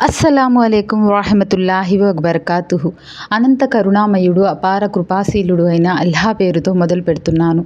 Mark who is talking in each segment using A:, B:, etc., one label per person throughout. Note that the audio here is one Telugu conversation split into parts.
A: అస్సలాము అలైకుం వరహమతుల్లాహి వబర్కాతుహు. అనంత కరుణామయుడు అపార కృపాశీలుడు అయిన అల్లా పేరుతో మొదలు పెడుతున్నాను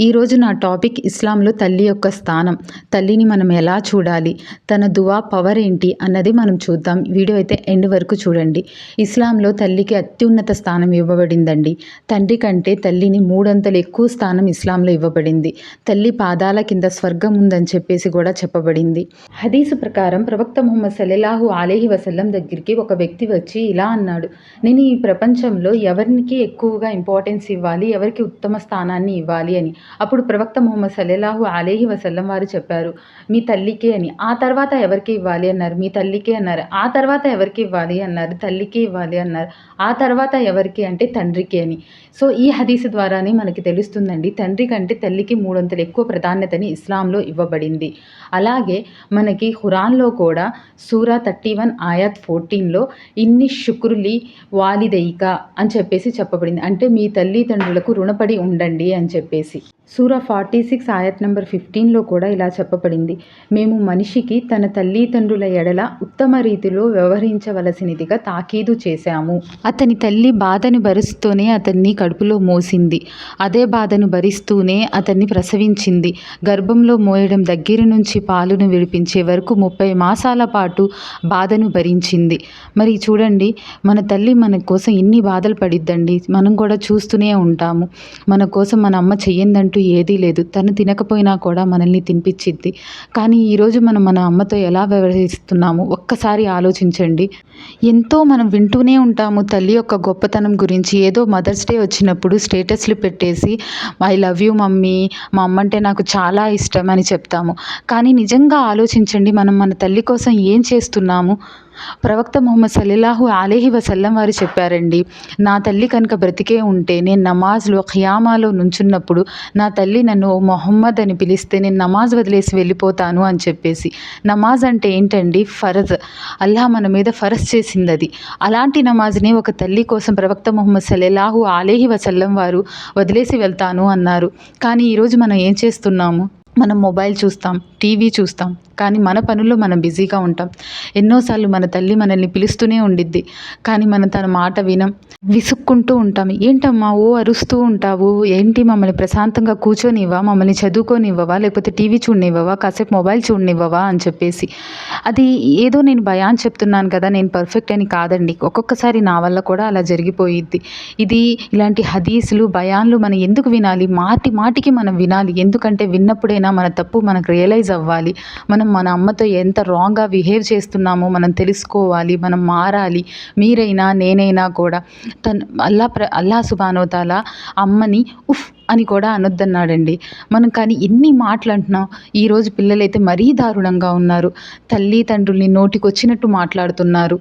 A: ఈరోజు నా టాపిక్ ఇస్లాంలో తల్లి యొక్క స్థానం. తల్లిని మనం ఎలా చూడాలి? తన దువా పవర్ ఏంటి? అన్నది మనం చూద్దాం. వీడియో అయితే ఎండ్ వరకు చూడండి. ఇస్లాంలో తల్లికి అత్యున్నత స్థానం ఇవ్వబడిందండి. తండ్రి కంటే తల్లిని మూడంతలు ఎక్కువ స్థానం ఇస్లాంలో ఇవ్వబడింది. తల్లి పాదాల కింద స్వర్గం ఉందని చెప్పేసి కూడా చెప్పబడింది. హదీసు ప్రకారం ప్రవక్త ముహమ్మద్ సల్లెలాహు ఆలేహి వసల్లం దగ్గరికి ఒక వ్యక్తి వచ్చి ఇలా అన్నాడు. నేను ఈ ప్రపంచంలో ఎవరికి ఎక్కువగా ఇంపార్టెన్స్ ఇవ్వాలి? ఎవరికి ఉత్తమ స్థానాన్ని ఇవ్వాలి? అని. అప్పుడు ప్రవక్త మొహమ్మద్ సల్లెలాహు అలీహి వసల్లం వారు చెప్పారు మీ తల్లికే అని. ఆ తర్వాత ఎవరికి ఇవ్వాలి? అన్నారు. మీ తల్లికే అన్నారు. ఆ తర్వాత ఎవరికి ఇవ్వాలి? అన్నారు. తల్లికి ఇవ్వాలి? అన్నారు. ఆ తర్వాత ఎవరికి? అంటే తండ్రికి అని. సో ఈ హదీసు ద్వారానే మనకి తెలుస్తుందండి తండ్రి కంటే తల్లికి మూడొంతులు ఎక్కువ ప్రాధాన్యతని ఇస్లాంలో ఇవ్వబడింది. అలాగే మనకి ఖురాన్లో కూడా సూరా థర్టీ వన్ ఆయాత్ ఫోర్టీన్లో ఇన్ని శుక్రులి వాలిదయిక అని చెప్పేసి చెప్పబడింది. అంటే మీ తల్లిదండ్రులకు రుణపడి ఉండండి అని చెప్పేసి. సూరా ఫార్టీ సిక్స్ ఆయత్ నెంబర్ ఫిఫ్టీన్లో కూడా ఇలా చెప్పబడింది. మేము మనిషికి తన తల్లిదండ్రుల ఎడల ఉత్తమ రీతిలో వ్యవహరించవలసినదిగా తాకీదు చేశాము. అతని తల్లి బాధను భరిస్తూనే అతన్ని కడుపులో మోసింది. అదే బాధను భరిస్తూనే అతన్ని ప్రసవించింది. గర్భంలో మోయడం దగ్గర నుంచి పాలును విడిపించే వరకు ముప్పై మాసాల పాటు బాధను భరించింది. మరి చూడండి మన తల్లి మన కోసం ఎన్ని బాధలు పడిద్దండి. మనం కూడా చూస్తూనే ఉంటాము. మన కోసం మన అమ్మ చెయ్యిందంటే ఏదీ లేదు. తను తినకపోయినా కూడా మనల్ని తినిపించిద్ది కానీ ఈరోజు మనం మన అమ్మతో ఎలా వ్యవహరిస్తున్నాము ఒక్కసారి ఆలోచించండి. ఎంతో మనం వింటూనే ఉంటాము తల్లి యొక్క గొప్పతనం గురించి. ఏదో మదర్స్ డే వచ్చినప్పుడు స్టేటస్లు పెట్టేసి ఐ లవ్ యూ మమ్మీ మా అమ్మ అంటే నాకు చాలా ఇష్టం అని చెప్తాము. కానీ నిజంగా ఆలోచించండి మనం మన తల్లి కోసం ఏం చేస్తున్నాము? ప్రవక్త ముహమ్మద్ సల్లెలాహు అలీహి వసల్లం వారు చెప్పారండి నా తల్లి కనుక బ్రతికే ఉంటే నేను నమాజ్లో ఖియామాలో నుంచున్నప్పుడు నా తల్లి నన్ను మొహమ్మద్ అని పిలిస్తే నేను నమాజ్ వదిలేసి వెళ్ళిపోతాను అని చెప్పేసి. నమాజ్ అంటే ఏంటండి? ఫరజ్. అల్లాహ్ మన మీద ఫరజ్ చేసింది అది అలాంటి నమాజ్ని ఒక తల్లి కోసం ప్రవక్త ముహమ్మద్ సల్లెలాహు అలీహి వసల్లం వారు వదిలేసి వెళ్తాను అన్నారు. కానీ ఈరోజు మనం ఏం చేస్తున్నాము? మనం మొబైల్ చూస్తాం టీవీ చూస్తాం కానీ మన పనుల్లో మనం బిజీగా ఉంటాం. ఎన్నోసార్లు మన తల్లి మనల్ని పిలుస్తూనే ఉండిద్ది కానీ మనం తన మాట వినం విసుక్కుంటూ ఉంటాం. ఏంటమ్మా ఓ అరుస్తూ ఉంటావు. ఏంటి మమ్మల్ని ప్రశాంతంగా కూర్చొనివ్వా? మమ్మల్ని చదువుకోనివ్వవా? లేకపోతే టీవీ చూడనివ్వవా? కాసేపు మొబైల్ చూడనివ్వవా? అని చెప్పేసి. అది ఏదో నేను భయాన్ని చెప్తున్నాను కదా నేను పర్ఫెక్ట్ అని కాదండి. ఒక్కొక్కసారి నా వల్ల కూడా అలా జరిగిపోయిద్ది. ఇది ఇలాంటి హదీసులు భయాన్లు మనం ఎందుకు వినాలి? మాటి మాటికి మనం వినాలి. ఎందుకంటే విన్నప్పుడైనా మన తప్పు మనకు రియలైజ్ అవ్వాలి. మనం మన అమ్మతో ఎంత రాంగ్గా బిహేవ్ చేస్తున్నామో మనం తెలుసుకోవాలి మనం మారాలి. మీరైనా నేనైనా కూడా తను అల్లా ప్ర అల్లా సుబానోతాల అమ్మని ఉఫ్ అని కూడా అనొద్దన్నాడండి. మనం కానీ ఎన్ని మాటలు అంటున్నాం ఈరోజు పిల్లలైతే మరీ దారుణంగా ఉన్నారు. తల్లి తండ్రుల్ని నోటికొచ్చినట్టు మాట్లాడుతున్నారు.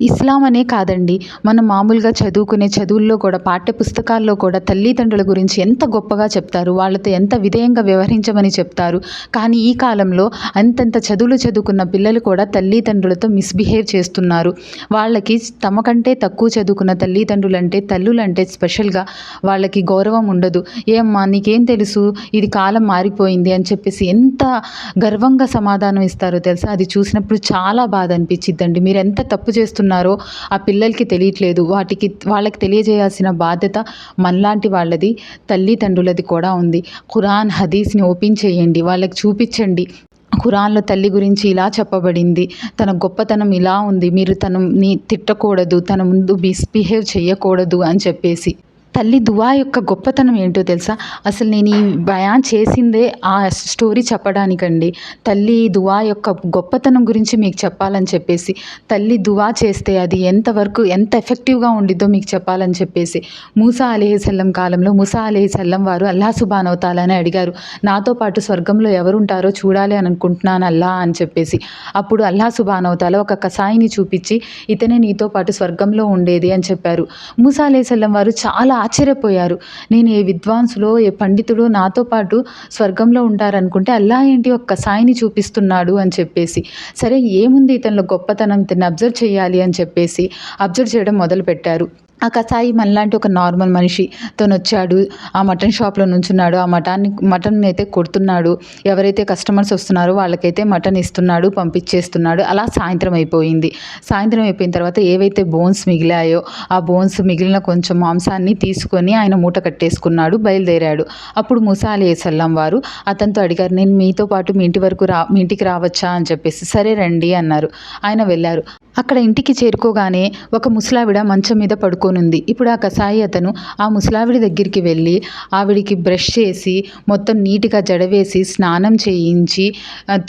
A: ఇస్లాం అనే కాదండి. మనం మామూలుగా చదువుకునే చదువుల్లో కూడా పాఠ్య పుస్తకాల్లో కూడా తల్లిదండ్రుల గురించి ఎంత గొప్పగా చెప్తారు వాళ్ళతో ఎంత విధేయంగా వ్యవహరించమని చెప్తారు. కానీ ఈ కాలంలో అంతంత చదువులు చదువుకున్న పిల్లలు కూడా తల్లిదండ్రులతో మిస్బిహేవ్ చేస్తున్నారు. వాళ్ళకి తమ కంటే తక్కువ చదువుకున్న తల్లిదండ్రులు అంటే తల్లులు అంటే స్పెషల్గా వాళ్ళకి గౌరవం ఉండదు. ఏమ్మా నీకేం తెలుసు? ఇది కాలం మారిపోయింది అని చెప్పేసి ఎంత గర్వంగా సమాధానం ఇస్తారో తెలుసా? అది చూసినప్పుడు చాలా బాధ అనిపించిద్దండి. మీరు ఎంత తప్పు చేస్తారు చేస్తున్నారో ఆ పిల్లలకి తెలియట్లేదు. వాటికి వాళ్ళకి తెలియజేయాల్సిన బాధ్యత మనలాంటి వాళ్ళది తల్లిదండ్రులది కూడా ఉంది. ఖురాన్ హదీస్ని ఓపెన్ చేయండి వాళ్ళకి చూపించండి. ఖురాన్లో తల్లి గురించి ఇలా చెప్పబడింది తన గొప్పతనం ఇలా ఉంది మీరు తనని తిట్టకూడదు తన ముందు మిస్బిహేవ్ చేయకూడదు అని చెప్పేసి. తల్లి దువా యొక్క గొప్పతనం ఏంటో తెలుసా? అసలు నేను ఈ బయాన్ చేసిందే ఆ స్టోరీ చెప్పడానికండి. తల్లి దువా యొక్క గొప్పతనం గురించి మీకు చెప్పాలని చెప్పేసి తల్లి దువా చేస్తే అది ఎంతవరకు ఎంత ఎఫెక్టివ్గా ఉండిద్దో మీకు చెప్పాలని చెప్పేసి మూసా అలీహిసల్లం కాలంలో మూసా అలీహిసల్లం వారు అల్లా సుబానవతాలని అడిగారు. నాతో పాటు స్వర్గంలో ఎవరుంటారో చూడాలి అని అనుకుంటున్నాను అల్లా అని చెప్పేసి. అప్పుడు అల్లా సుబానవతాల ఒక కసాయిని చూపించి ఇతనే నీతో పాటు స్వర్గంలో ఉండేది అని చెప్పారు. మూసా అలీహిసల్లం వారు చాలా ఆశ్చర్యపోయారు. నేను ఏ విద్వాంసులో ఏ పండితుడో నాతో పాటు స్వర్గంలో ఉంటారనుకుంటే అల్లా ఏంటి ఒక్క సాయిని చూపిస్తున్నాడు? అని చెప్పేసి. సరే ఏముంది ఇతనిలో గొప్పతనం? ఇతన్ని అబ్జర్వ్ చేయాలి? అని చెప్పేసి అబ్జర్వ్ చేయడం మొదలుపెట్టారు. ఆ కసాయి మనలాంటి ఒక నార్మల్ మనిషి తను వచ్చాడు ఆ మటన్ షాప్లో నుంచున్నాడు ఆ మటాన్ని మటన్ అయితే కొడుతున్నాడు ఎవరైతే కస్టమర్స్ వస్తున్నారో వాళ్ళకైతే మటన్ ఇస్తున్నాడు పంపించేస్తున్నాడు అలా సాయంత్రం అయిపోయింది. సాయంత్రం అయిపోయిన తర్వాత ఏవైతే బోన్స్ మిగిలాయో ఆ బోన్స్ మిగిలిన కొంచెం మాంసాన్ని తీసుకొని ఆయన మూట కట్టేసుకున్నాడు బయలుదేరాడు. అప్పుడు ముసా అలీసల్లం వారు అతనితో అడిగారు నేను మీతో పాటు మీ ఇంటి వరకు రా మీ ఇంటికి రావచ్చా? అని చెప్పేసి సరే రండి అన్నారు. ఆయన వెళ్ళారు. అక్కడ ఇంటికి చేరుకోగానే ఒక ముసలావిడ మంచం మీద పడుకో పడుకోనుంది ఇప్పుడు ఆ కషాయి అతను ఆ ముసలావిడి దగ్గరికి వెళ్ళి ఆవిడికి బ్రష్ చేసి మొత్తం నీట్గా జడవేసి స్నానం చేయించి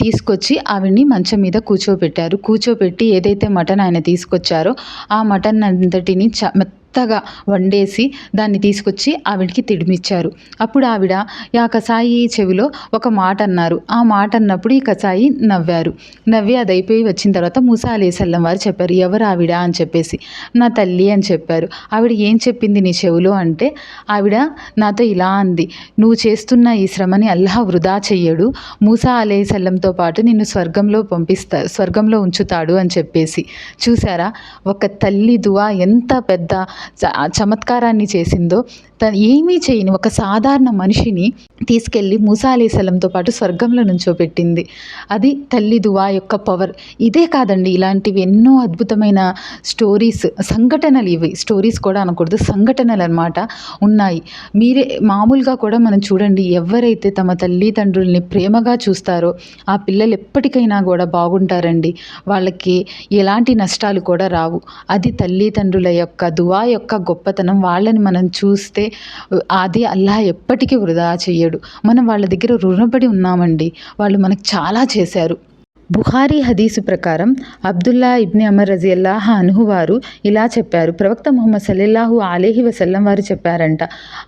A: తీసుకొచ్చి ఆవిడ్ని మంచం మీద కూర్చోబెట్టారు. కూర్చోబెట్టి ఏదైతే మటన్ ఆయన తీసుకొచ్చారో ఆ మటన్ అంతటిని చ మెత్తగా వండేసి దాన్ని తీసుకొచ్చి ఆవిడకి తిడిమిచ్చారు. అప్పుడు ఆవిడ ఆ కసాయి చెవిలో ఒక మాట అన్నారు ఆ మాట అన్నప్పుడు ఈ కసాయి నవ్వారు. నవ్వి అది అయిపోయి వచ్చిన తర్వాత ముసాలేసల్లం వారు చెప్పారు ఎవరు ఆవిడ? అని చెప్పేసి. నా తల్లి అని చెప్పారు. ఆవిడ ఏం చెప్పింది నీ చెవిలో అంటే ఆవిడ నాతో ఇలా అంది నువ్వు చేస్తున్న ఈ శ్రమని అల్లాహ్ వృధా చెయ్యడు మూసా అలేసల్లంతో పాటు నిన్ను స్వర్గంలో పంపిస్తా స్వర్గంలో ఉంచుతాడు అని చెప్పేసి. చూసారా? ఒక తల్లి దువా ఎంత పెద్ద చమత్కారాన్ని చేసిందో తను ఏమీ చేయని ఒక సాధారణ మనిషిని తీసుకెళ్ళి ముసాలేసలంతో పాటు స్వర్గంలో నుంచోబెట్టింది అది తల్లి దువా యొక్క పవర్. ఇదే కాదండి ఇలాంటివి ఎన్నో అద్భుతమైన స్టోరీస్ సంఘటనలు ఇవి. స్టోరీస్ కూడా అనకూడదు సంఘటనలు అన్నమాట ఉన్నాయి. మీరే మామూలుగా కూడా మనం చూడండి ఎవరైతే తమ తల్లిదండ్రుల్ని ప్రేమగా చూస్తారో ఆ పిల్లలు ఎప్పటికైనా కూడా బాగుంటారండి. వాళ్ళకి ఎలాంటి నష్టాలు కూడా రావు. అది తల్లిదండ్రుల యొక్క దువా యొక్క గొప్పతనం వాళ్ళని మనం చూస్తే అది అల్లాహ్ ఎప్పటికీ వృధా చెయ్యడు. మనం వాళ్ళ దగ్గర రుణపడి ఉన్నామండి. వాళ్ళు మనకు చాలా చేశారు. బుహారీ హదీసు ప్రకారం అబ్దుల్లా ఇబ్ని అమర్ రజియల్లాహ అనుహు వారు ఇలా చెప్పారు. ప్రవక్త ముహమ్మద్ సల్లల్లాహు అలీహి వసల్లం వారు చెప్పారంట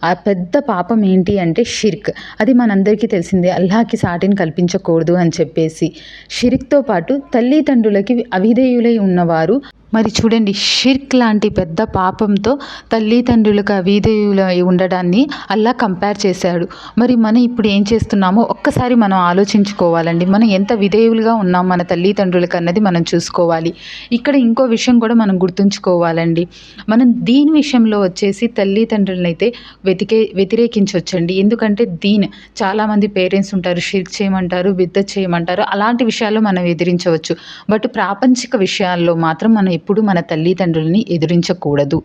A: ఆ పెద్ద పాపం ఏంటి అంటే షిర్క్. అది మనందరికీ తెలిసిందే. అల్లాహకి సాటిని కల్పించకూడదు అని చెప్పేసి. షిర్క్తో పాటు తల్లిదండ్రులకి అవిధేయులై ఉన్నవారు మరి చూడండి షిర్క్ లాంటి పెద్ద పాపంతో తల్లిదండ్రులకు అవిధేయులై ఉండడాన్ని అల్లా కంపేర్ చేశాడు. మరి మనం ఇప్పుడు ఏం చేస్తున్నామో ఒక్కసారి మనం ఆలోచించుకోవాలండి. మనం ఎంత విధేయులుగా ఉన్నాం మన తల్లిదండ్రులకు అన్నది మనం చూసుకోవాలి. ఇక్కడ ఇంకో విషయం కూడా మనం గుర్తుంచుకోవాలండి. మనం దీని విషయంలో వచ్చేసి తల్లిదండ్రులను అయితే వెతికే వ్యతిరేకించవచ్చండి ఎందుకంటే దీన్ చాలామంది పేరెంట్స్ ఉంటారు షిర్క్ చేయమంటారు బిద్ద చేయమంటారు అలాంటి విషయాల్లో మనం ఎదిరించవచ్చు. బట్ ప్రాపంచిక విషయాల్లో మాత్రం మనం ఎప్పుడు మన తల్లిదండ్రులని ఎదిరించకూడదు.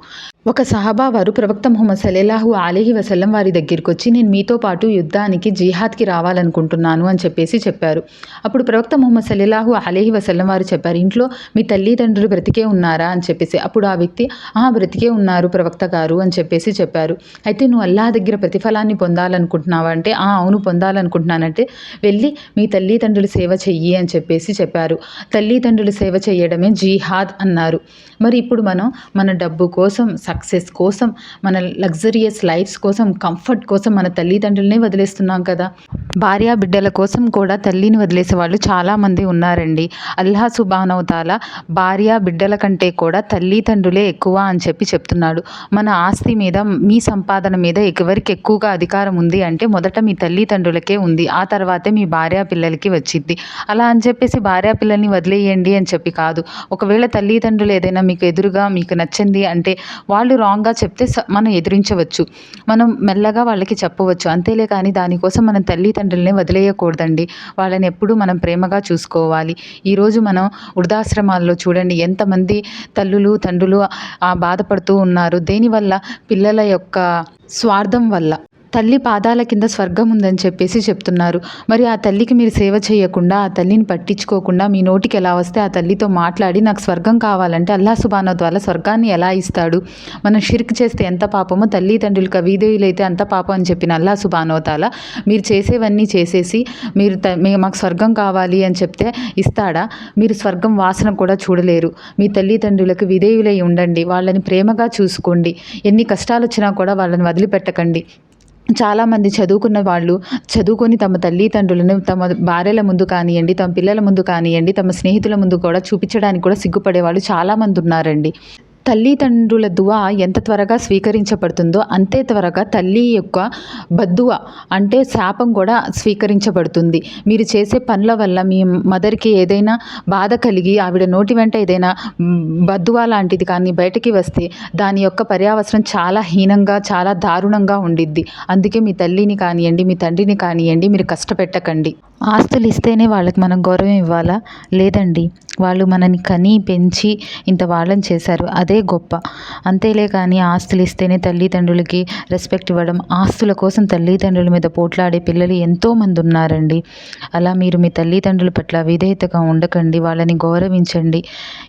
A: ఒక సహాబా వారు ప్రవక్త ముహమ్మద్ సలేలాహు అలీహి వసల్లం వారి దగ్గరికి వచ్చి నేను మీతో పాటు యుద్ధానికి జిహాద్కి రావాలనుకుంటున్నాను అని చెప్పేసి చెప్పారు. అప్పుడు ప్రవక్త ముహమ్మద్ సలేలాహు అలీహి వసల్లం వారు చెప్పారు ఇంట్లో మీ తల్లిదండ్రులు బ్రతికే ఉన్నారా? అని చెప్పేసి. అప్పుడు ఆ వ్యక్తి ఆ బ్రతికే ఉన్నారు ప్రవక్త గారు అని చెప్పేసి చెప్పారు. అయితే నువ్వు అల్లాహ్ దగ్గర ప్రతిఫలాన్ని పొందాలనుకుంటున్నావా? అంటే ఆ అవును పొందాలనుకుంటున్నానంటే వెళ్ళి మీ తల్లిదండ్రులు సేవ చెయ్యి అని చెప్పేసి చెప్పారు. తల్లిదండ్రులు సేవ చేయడమే జీహాద్ అన్నారు. మరి ఇప్పుడు మనం మన డబ్బు కోసం సక్సెస్ కోసం మన లగ్జరియస్ లైఫ్స్ కోసం కంఫర్ట్ కోసం మన తల్లిదండ్రులనే వదిలేస్తున్నాం కదా. భార్య బిడ్డల కోసం కూడా తల్లిని వదిలేసే వాళ్ళు చాలామంది ఉన్నారండి. అల్లా సుబానవతాల భార్య బిడ్డల కంటే కూడా తల్లిదండ్రులే ఎక్కువ అని చెప్పి చెప్తున్నాడు. మన ఆస్తి మీద మీ సంపాదన మీద ఎవరికి ఎక్కువగా అధికారం ఉంది అంటే మొదట మీ తల్లిదండ్రులకే ఉంది. ఆ తర్వాతే మీ భార్య పిల్లలకి వచ్చింది. అలా అని చెప్పేసి భార్య పిల్లల్ని వదిలేయండి అని చెప్పి కాదు. ఒకవేళ తల్లిదండ్రులు ఏదైనా మీకు ఎదురుగా మీకు నచ్చింది అంటే వాళ్ళు రాంగ్గా చెప్తే స- మనం ఎదిరించవచ్చు. మనం మెల్లగా వాళ్ళకి చెప్పవచ్చు. అంతేలే కానీ దానికోసం మనం తల్లిదండ్రులనే వదిలేయకూడదండి. వాళ్ళని ఎప్పుడూ మనం ప్రేమగా చూసుకోవాలి. ఈరోజు మనం వృద్ధాశ్రమాల్లో చూడండి ఎంతమంది తల్లులు తండ్రులు బాధపడుతూ ఉన్నారు. దేనివల్ల? పిల్లల యొక్క స్వార్థం వల్ల. తల్లి పాదాల కింద స్వర్గం ఉందని చెప్పేసి చెప్తున్నారు. మరి ఆ తల్లికి మీరు సేవ చేయకుండా ఆ తల్లిని పట్టించుకోకుండా మీ నోటికి ఎలా వస్తే ఆ తల్లితో మాట్లాడి నాకు స్వర్గం కావాలంటే అల్లా సుబాన ద్వారా స్వర్గాన్ని ఎలా ఇస్తాడు? మనం షిర్క్ చేస్తే ఎంత పాపమో తల్లిదండ్రులకు అవిధేయులైతే అంత పాపం అని చెప్పిన అల్లా సుబానోతాల మీరు చేసేవన్నీ చేసేసి మీరు త- మాకు స్వర్గం కావాలి అని చెప్తే ఇస్తాడా? మీరు స్వర్గం వాసన కూడా చూడలేరు. మీ తల్లిదండ్రులకు విధేయులై ఉండండి. వాళ్ళని ప్రేమగా చూసుకోండి. ఎన్ని కష్టాలు వచ్చినా కూడా వాళ్ళని వదిలిపెట్టకండి. చాలామంది చదువుకున్న వాళ్ళు చదువుకొని తమ తల్లిదండ్రులను తమ భార్యల ముందు కానివ్వండి తమ పిల్లల ముందు కానివ్వండి తమ స్నేహితుల ముందు కూడా చూపించడానికి కూడా సిగ్గుపడే వాళ్ళు చాలామంది ఉన్నారండి. తల్లిదండ్రుల దువా ఎంత త్వరగా స్వీకరించబడుతుందో అంతే త్వరగా తల్లి యొక్క బద్దువ అంటే శాపం కూడా స్వీకరించబడుతుంది. మీరు చేసే పనుల వల్ల మీ మదర్కి ఏదైనా బాధ కలిగి ఆవిడ నోటి వెంట ఏదైనా బద్దువ లాంటిది కానీ బయటికి వస్తే దాని యొక్క పర్యావసరం చాలా హీనంగా చాలా దారుణంగా ఉండిద్ది. అందుకే మీ తల్లిని కానివ్వండి మీ తండ్రిని కానివ్వండి మీరు కష్టపెట్టకండి. ఆస్తులు ఇస్తేనే వాళ్ళకి మనం గౌరవం ఇవ్వాలా? లేదండి. వాళ్ళు మనని కని పెంచి ఇంత వాళ్ళని చేశారు. అదే గొప్ప. అంతేలే కానీ ఆస్తులు ఇస్తేనే తల్లిదండ్రులకి రెస్పెక్ట్ ఇవ్వడం ఆస్తుల కోసం తల్లిదండ్రుల మీద పోట్లాడే పిల్లలు ఎంతోమంది ఉన్నారండి. అలా మీరు మీ తల్లిదండ్రుల పట్ల విధేయతగా ఉండకండి. వాళ్ళని గౌరవించండి.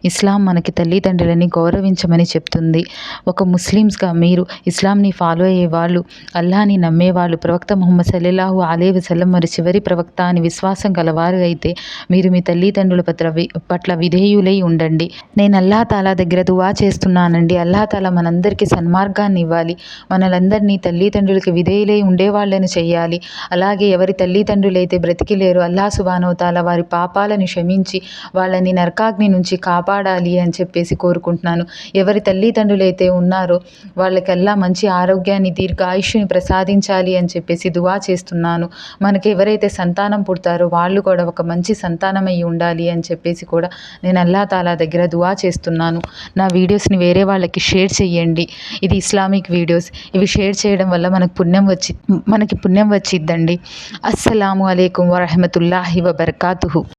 A: ఇస్లాం మనకి తల్లిదండ్రులని గౌరవించమని చెప్తుంది. ఒక ముస్లిమ్స్గా మీరు ఇస్లాంని ఫాలో అయ్యే వాళ్ళు అల్లాని నమ్మేవాళ్ళు ప్రవక్త ముహమ్మద్ సల్లెల్లాహు అలే వసలం మరి చివరి ప్రవక్త అని విశ్వాసం గలవారు అయితే మీరు మీ తల్లిదండ్రుల పట్ల పట్ల విధేయులై ఉండండి. నేను అల్లా తాలా దగ్గర దువా చేస్తున్నానండి. అల్లా తాలా మనందరికీ సన్మార్గాన్ని ఇవ్వాలి. మనలందరినీ తల్లిదండ్రులకి విధేయులై ఉండేవాళ్ళని చేయాలి అలాగే ఎవరి తల్లిదండ్రులు అయితే బ్రతికిలేరు అల్లా సుబానోతాల వారి పాపాలను క్షమించి వాళ్ళని నరకాగ్ని నుంచి కాపాడాలి అని చెప్పేసి కోరుకుంటున్నాను. ఎవరి తల్లిదండ్రులు అయితే ఉన్నారో వాళ్ళకల్లా మంచి ఆరోగ్యాన్ని దీర్ఘాయుష్ని ప్రసాదించాలి అని చెప్పేసి దువా చేస్తున్నాను. మనకి ఎవరైతే సంతానం పుడతారో. వాళ్ళు కూడా ఒక మంచి సంతానమై ఉండాలి అని చెప్పేసి కూడా నేను అల్లా తాలా దగ్గర దువా చేస్తున్నాను. నా వీడియోస్ని వేరే వాళ్ళకి షేర్ చేయండి ఇది ఇస్లామిక్ వీడియోస్. ఇవి షేర్ చేయడం వల్ల మనకు పుణ్యం వచ్చి మనకి పుణ్యం వచ్చిద్దండి. అస్సలాము అలైకుం వరహమతుల్లాహి వబర్కాతుహు.